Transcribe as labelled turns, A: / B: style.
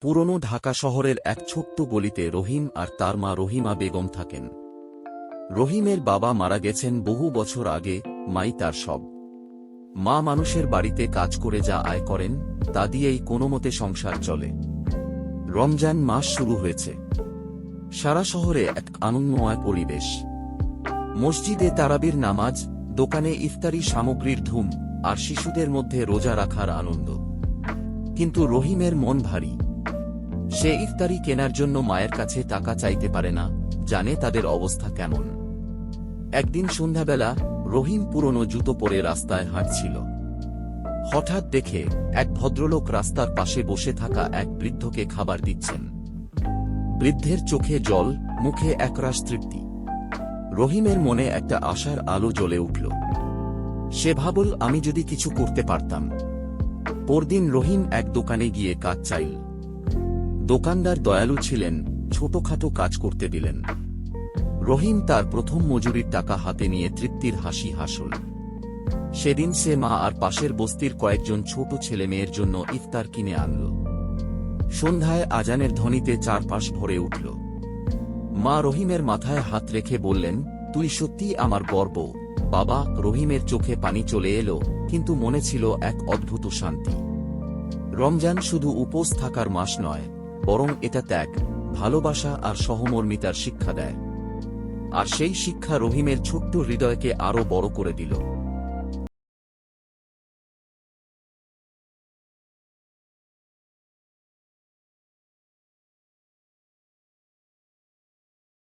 A: পুরনো ঢাকা শহরের এক ছোট্ট গলিতে রহিম আর তার মা রহিমা বেগম থাকেন। রহিমের বাবা মারা গেছেন বহু বছর আগে, মাই তার সব। মা মানুষের বাড়িতে কাজ করে যা আয় করেন, তা দিয়েই কোনোমতে সংসার চলে। রমজান মাস শুরু হয়েছে। সারা শহরে এক আনন্দময় পরিবেশ। মসজিদে তারাবির নামাজ, দোকানে ইফতারি সামগ্রীর ধুম, আর শিশুদের মধ্যে রোজা রাখার আনন্দ। কিন্তু রহিমের মন ভারী। সে ইফতারি কেনার জন্য মায়ের কাছে টাকা চাইতে পারে না, জানে তাদের অবস্থা কেমন। একদিন সন্ধ্যাবেলা রহিম পুরনো জুতো পরে রাস্তায় হাঁটছিল। হঠাৎ দেখে এক ভদ্রলোক রাস্তার পাশে বসে থাকা এক বৃদ্ধকে খাবার দিচ্ছেন। বৃদ্ধের চোখে জল, মুখে একরাশ তৃপ্তি। রহিমের মনে একটা আশার আলো জ্বলে উঠল। সে ভাবল, আমি যদি কিছু করতে পারতাম। পরদিন রহিম এক দোকানে গিয়ে কাজ চাইল। দোকানদার দয়ালু ছিলেন, ছোটখাটো কাজ করতে দিলেন। রহিম তার প্রথম মজুরির টাকা হাতে নিয়ে তৃপ্তির হাসি হাসল। সেদিন সে মা আর পাশের বস্তির কয়েকজন ছোট ছেলে মেয়ের জন্য ইফতার কিনে আনল। সন্ধ্যায় আজানের ধ্বনিতে চারপাশ ভরে উঠল। মা রহিমের মাথায় হাত রেখে বললেন, তুই সত্যি আমার গর্ব বাবা রহিমের চোখে পানি চলে এলো, কিন্তু মনে ছিল এক অদ্ভুত শান্তি। রমজান শুধু উপোস থাকার মাস নয় বরং এটা ত্যাগ, ভালোবাসা আর সহমর্মিতার শিক্ষা দেয়। আর সেই শিক্ষা রহিমের ছোট্ট হৃদয়কে আরও বড় করে দিল।